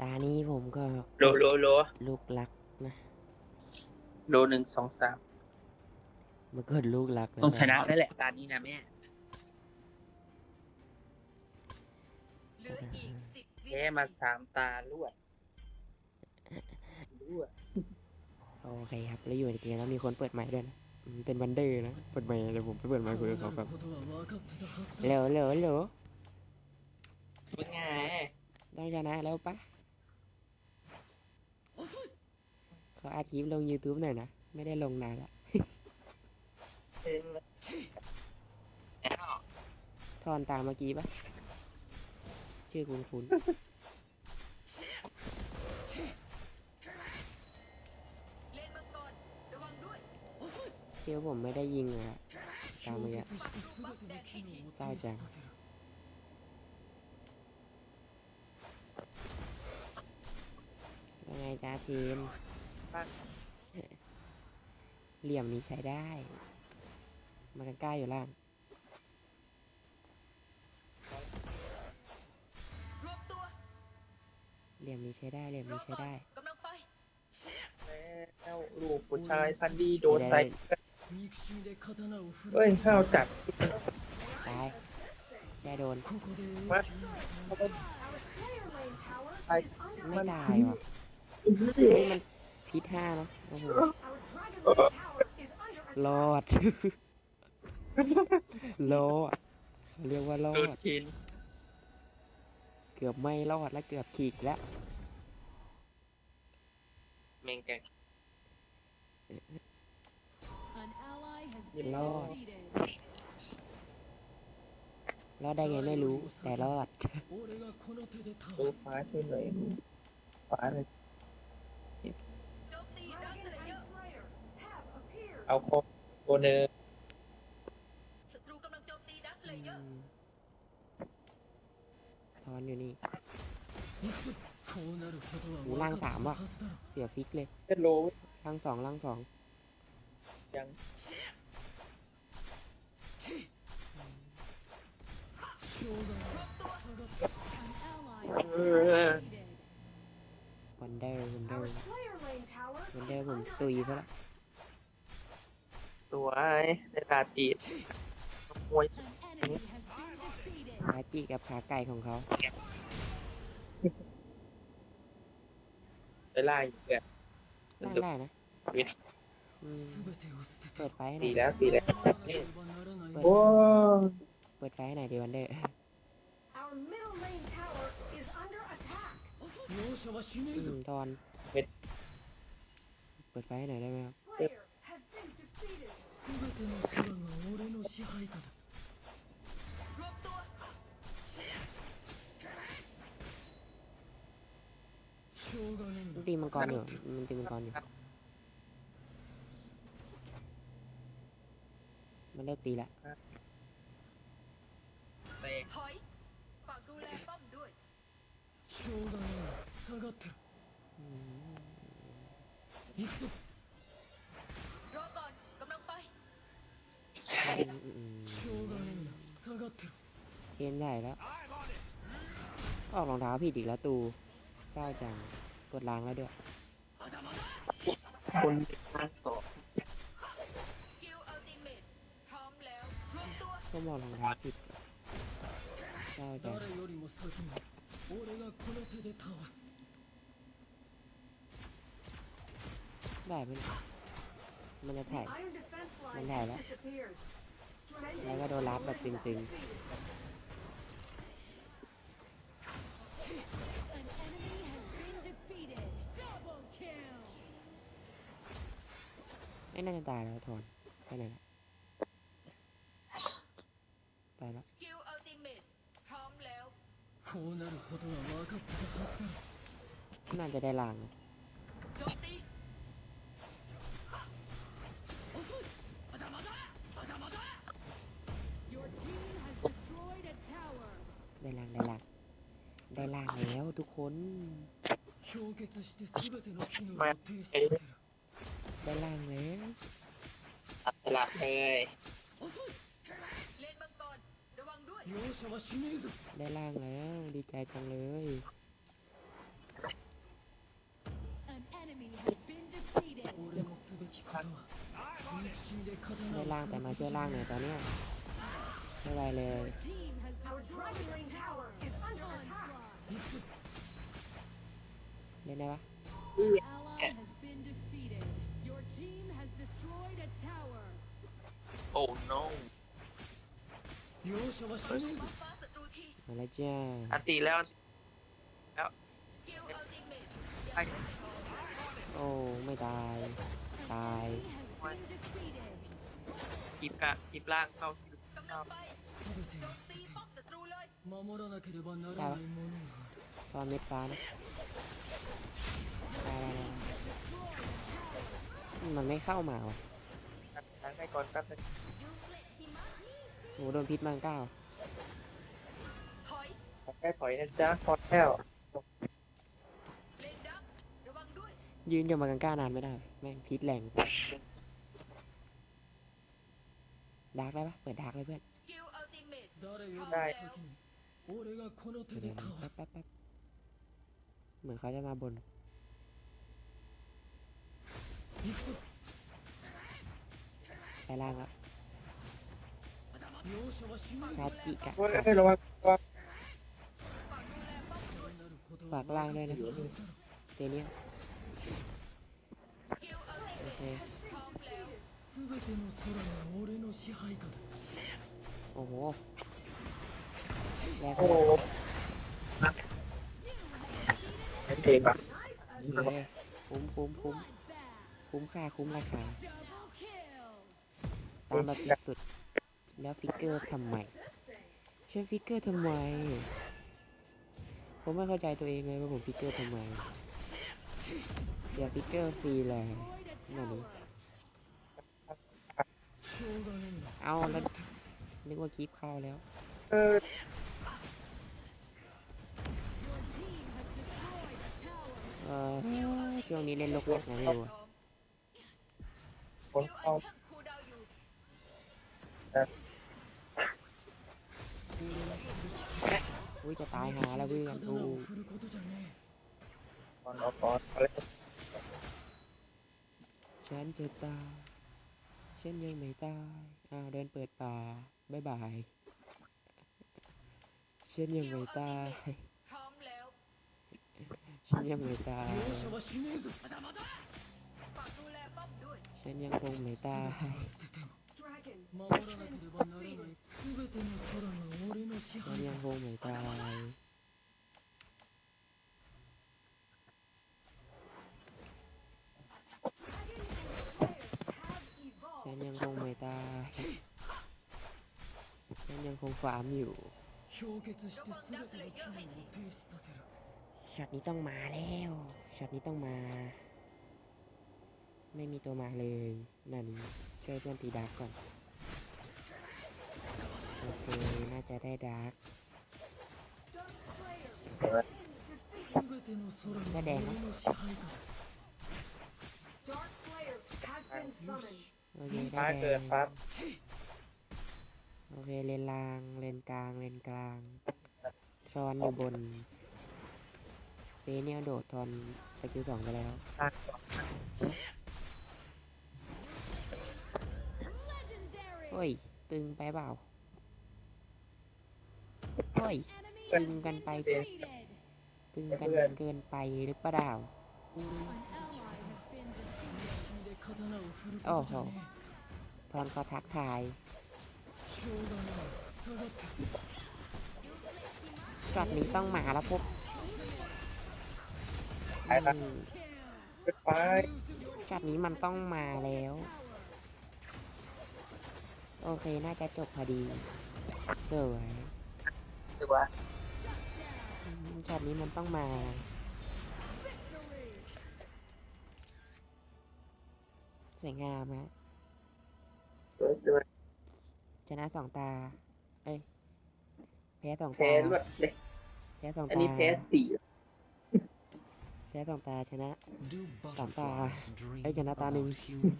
ตานี้ผมก็โลโลโลลูกรักนะโลหนึ่งสองสามเมื่อก่อนลูกรักต้องชนะได้แหละตานี้นะแม่เหลืออีกสิบวิแพ้มาสามตาลวดลวดโอเคครับ แล้วอยู่ในเกมแล้วมีคนเปิดไมค์ด้วยนะอืมเป็นวันเดอร์นะ เปิดไมค์เดี๋ยวผมไปเปิดไมค์คุยกับเขาครับเร็วเร็วเร็วเป็นไงต้องชนะแล้วปะ ขออาคลิปลง YouTube หน่อยนะ ไม่ได้ลงนานละแล้วทอนตามเมื่อกี้ปะชื่อคุณคุณเที่ยวผมไม่ได้ยิงเลยอะตามเมื่อกี้เศร้าจังยังไงจ้าทีม เหลี่ยมนี้ใช้ได้มันกันใกล้อยู่ล่าง รวบตัวเหลี่ยมนี้ใช้ได้ เหลี่ยมรอนี้ใช้ก่อนได้กำลังไปแล้วลูกผู้ชายพันดีโดนใส่ได้เฮ้ยข้าวจัดตายแค่โดนมา Our Slayer Lane tower I- is under ไม่ attack. ตายว่ะเฮ้ยมัน พิษห้าเนอะโอ้โห Our Dragon Lane tower is under ร attack. อด รอดเรียกว่ารอโดนด กินเกือบไม่รอดแล้วเกือบขีกแล้วเมงแกง An ally has Nhìn been lo. defeated. รอดได้ไงไม่รู้ แต่รอดดูฟ้าช่วยหน่อยฟ้าเลย โจมตีดักส Dragon เลเยอ and ร์ Slayer have appeared. เอาครบตัวเนอร์ศัตรูกำลังโจมตีดักสเลเยอร์ทอนอยู่นี่หูล่างสามว่ะเสียฟิกเลยเจ็ดโลล่างสองล่างสองยัง An ally has been Uh. defeated. วันเดอร์วันเดอ Our ร์ Slayer Lane tower วัน is เดอร์ผม under ตุยซะ attack. ละ ตัวไอ้ในตาจีบมวย An enemy has been defeated. ขาจิกับขาไก่ของเขาไปไล่อีกเนี่ยล่างได้นะวินอืมเปิดไฟให้หน่สีอยแล้วสีแล้วเปิดโอ้เปิดไฟให้หน่อยดีวันเดอร์ Our middle lane tower is under attack. อืมทอน เปิดไฟให้หน่อยได้ไหมครับ Slayer has been defeated. รวบตัว มันตีมังกรอยู่มันตีมังกรอยู่มันเลิกตีละเตะถอยฝากดูแลป้อมด้วยอืมร เกมใหญ่แล้ว ออกรองเท้าผิดอีกแล้วตูเศร้าจัง กดล้างแล้วด้วย คนข้างสองสกิลอัลติเมทพร้อมแล้วรวบตัวก็มองรองเท้าผิดเศร้าจังได้ไหมมันจะถ่าย Iron Defense Line Mình has này đó. Disappeared. Sending Đây có đồ lát bật tình tình. An enemy has been defeated. Double kill. ไม่น่าจะตายแล้วทอนไปไหนละไปแล้วสกิลอัลติเมทพร้อมแล้วน่าจะได้ลางนะ ได้ล่างได้ล่างได้ล่างแล้วทุกคนมาได้ล่างแล้วตัดลับเลยได้ล่างแล้วดีใจจังเลยได้ล่างแต่มาเจอล่างเน่ยตอนนี้ไม่ไรเลย Our destroyed Dragon a Lane tower tower. is under attack. Onslaught. เล่นได้ปะ Ally has been defeated. Your team has destroyed a tower. โอ้ no ฟ้าฟ้าศัตรูทีมาแล้วจ้าอันตีแล้วสกิลอัลติเมทไอ้โอ้ไม่ตาย ตาย He has been defeated. กีบกะกีบล่างเข้ากำลังไปโจมตีป้อมศั ตายตอเม็ดฟ้านะตายมันไม่เข้ามาว่ะางให้ก่อนแป๊บนึงโหโดนพิษมังก้าแค่ถอยนะจ๊ะพอแล้วยืนอยู่มังก้านานไม่ได้ แม่งพิษแรงดักได้ปะเปิดดักเลยเพื่อนได้ เหมือนเขาจะมาบน ไปล่างแล้วาจิกังฝากล่างด้วยนะเดเนี้ยโอเคโอ้โห แรงโอ้โหเองบบคุ้มคุ้มคุ้มคุ้มค่าคุ้มราคาตามมาพิสุด แล้วฟิกเกอร์ทำไมใช่ฟิกเกอร์ทำไม ผมไม่เข้าใจตัวเองเลยว่าผมฟิกเกอร์ทำไมเดี๋ยวฟิกเกอร์ฟรีเลยนั่นนี่เอาแล้วนึกว่าคลิปเข้าแล้ว เออ ช่วงนี้เล่นโลกแรกนะพี่ดูฝนเข้าอุ้ยจะตายหาแล้วเพื่อดูตอนออกก่อนอะฉันจะตายฉันยังไม่ตายอ้าวเดินเปิดป่าบ๊ายบายฉันยังไม่ตาย nhân 18 Sen nhân cùng 18 Sen nhân cùng 18 Sen nhân cùng 18 Sen nhân cùng phạm hiểu 氷結して全ての興味を ช็อตนี้ต้องมาแล้วช็อตนี้ต้องมา ไม่มีตัวมาเลยนั่นช่วยเพื่อนตีดารกก่อนโอเคน่าจะได้ดาร์กก็แดงโอเคได้แดงโอเคเลนลางเลนกลางเลนกลางซ้อนอยู่บน เนี่ยโดดทอนสกิลสองไปแล้วโอ้ย ตึงไปเปล่าโอ้ย ตึงกันไป ตึงกันเกินไปหรือเปล่าโอ้โหอนก็ทักทายช็อตนี้ต้องมาแล้วพวก ไปละอืม Kill. ขึ้นไปช็อตนี้มันต้องมาแล้ว โอเค น่าจะจบพอดีสวยถือว่าอืมช็อตนี้มันต้องมา สวยงามฮะสวยสวยชนะสองตา เอ้ย แพ้สองแพ้ตารวดเลยแพ้สองอันตานี้แพ้สี่ แพ้สองตาชนะ Do butterflies butterflies dream เอ้ยชนะตาหนึ่ง about human?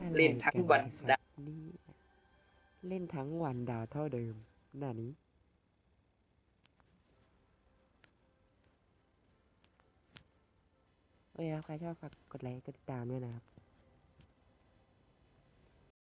อะไรเล่นทั้งวันกันะครับนี่เล่นทั้งวันดาวเท่าเดิม หน้านี้เอ้ยครับใครชอบฝากกดไลค์กดติดตามด้วยนะครับ